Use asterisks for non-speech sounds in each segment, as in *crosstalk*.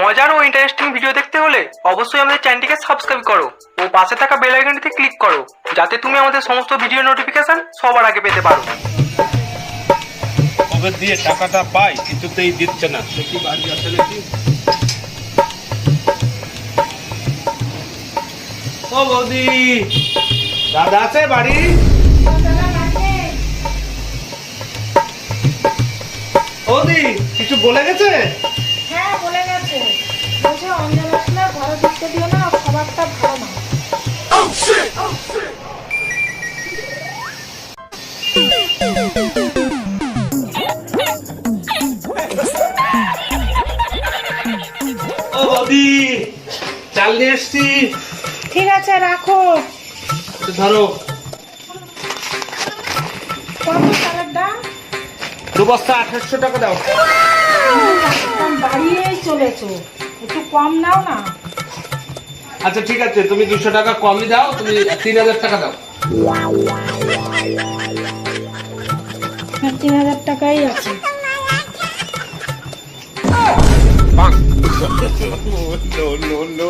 মজার ও interesting video দেখতে হলে অবশ্যই আমাদের চ্যানেলটিকে সাবস্ক্রাইব করো ও পাশে থাকা বেল আইকনটিতে ক্লিক করো, যাতে তুমি আমাদের সমস্ত ভিডিও নোটিফিকেশন সবার আগে পেতে পারো। কবে দিয়ে টাকাটা পাই, কিছুতেই দিচ্ছে না। দেখি বাড়ি আছে নাকি ও বৌদি, দাদা আছে বাড়ি? বৌদি, কিছু বলে গেছে? চাল নিয়ে এসছি ঠিক আছে রাখো ধরো কত চালের দাম দু বস্তা আঠাশশো টাকা দাও বাড়িয়েই চলেছো একটু কম নাও না আচ্ছা ঠিক আছে তুমি দুশো টাকা কমই দাও তুমি তিন হাজার টাকা দাও হ্যাঁ তিন হাজার টাকাই আছে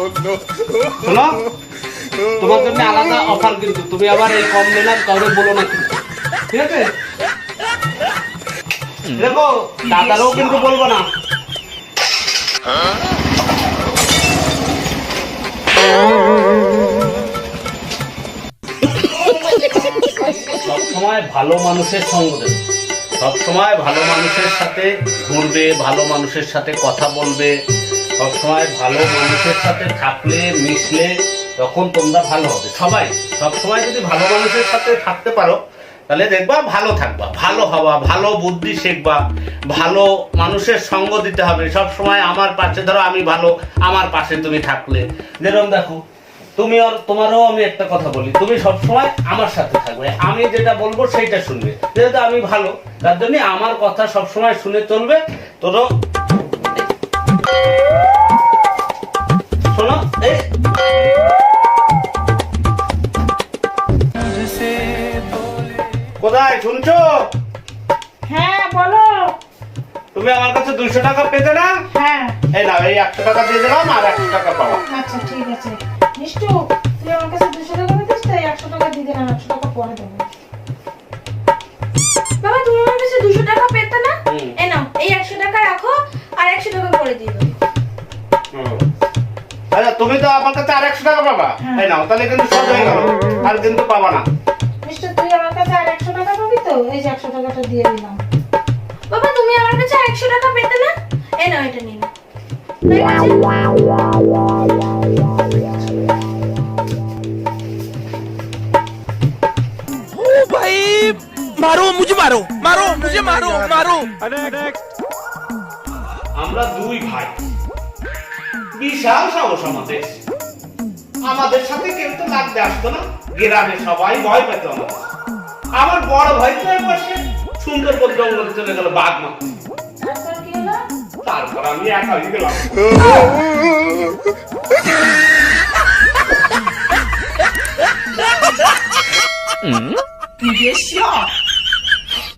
*laughs* তোমার জন্য আলাদা অফার কিন্তু। তুমি আবার এই কম নিলাম কাউকে বলো না ঠিক আছে? দেখো কিন্তু বলব না। সব সময় ভালো মানুষের সঙ্গ দেবে। সব সময় ভালো মানুষের সাথে ঘুরবে, ভালো মানুষের সাথে কথা বলবে। সব সময় ভালো মানুষের সাথে থাকলে, মিশলে তখন তোমরা ভালো হবে। সবাই, সবসময় যদি ভালো মানুষের সাথে থাকতে পারো, তাহলে দেখবা ভালো থাকবা, ভালো হওয়া, ভালো বুদ্ধি শিখবা, ভালো মানুষের সঙ্গ দিতে হবে। সব সময় আমার পাশে ধরো, আমি ভালো, আমার পাশে তুমি থাকলে। যেরকম দেখো, তুমি আর তোমারও আমি একটা কথা বলি, তুমি সব সময় আমার সাথে থাকবে। আমি যেটা বলব সেইটা শুনবে। যেহেতু আমি ভালো, তার জন্য আমার কথা সব সময় শুনে চলবে। তোরও শুনছো? হ্যাঁ বলো। তুমি আমার কাছে দুইশো টাকা পেতে না? হ্যাঁ। এই না এই একশো টাকা দিয়ে দিলাম আর একশো টাকা পাবো আচ্ছা ঠিক আছে। মিষ্টু তুই আমার কাছে দুশো টাকা দিস তো একশো টাকা দিয়ে দিলাম একশো টাকা পরে দেবো। বাবা তুমি আমার কাছে দুশো টাকা পেতে না। এ নাও এই একশো টাকা রাখো আর একশো টাকা করে দিয়ে দেবো। আচ্ছা তুমি তো আমার কাছে আর একশো টাকা পাবা? হ্যাঁ। এই নাও তাহলে কিন্তু সব হয়ে গেল আর কিন্তু পাবা না। মিষ্টু তুই আমার কাছে আর একশো টাকা পাবি? তো এই যে একশো টাকাটা দিয়ে দিলাম। বাবা তুমি আমার কাছে একশো টাকা পেতে না? এ নাও এটা নিন আমরা দুই ভাই। বিশাল সাহস আমাদের। আমাদের সাথে কেউ তো লাগতে আসতো না। গ্রামে সবাই ভয় পেত আমাদের। আমার বড় ভাই তো পাশে সুন্দর করে জঙ্গলে চলে গেল বাঘ মা। তারপর আমি একা হয়ে গেলাম। Mm-hmm.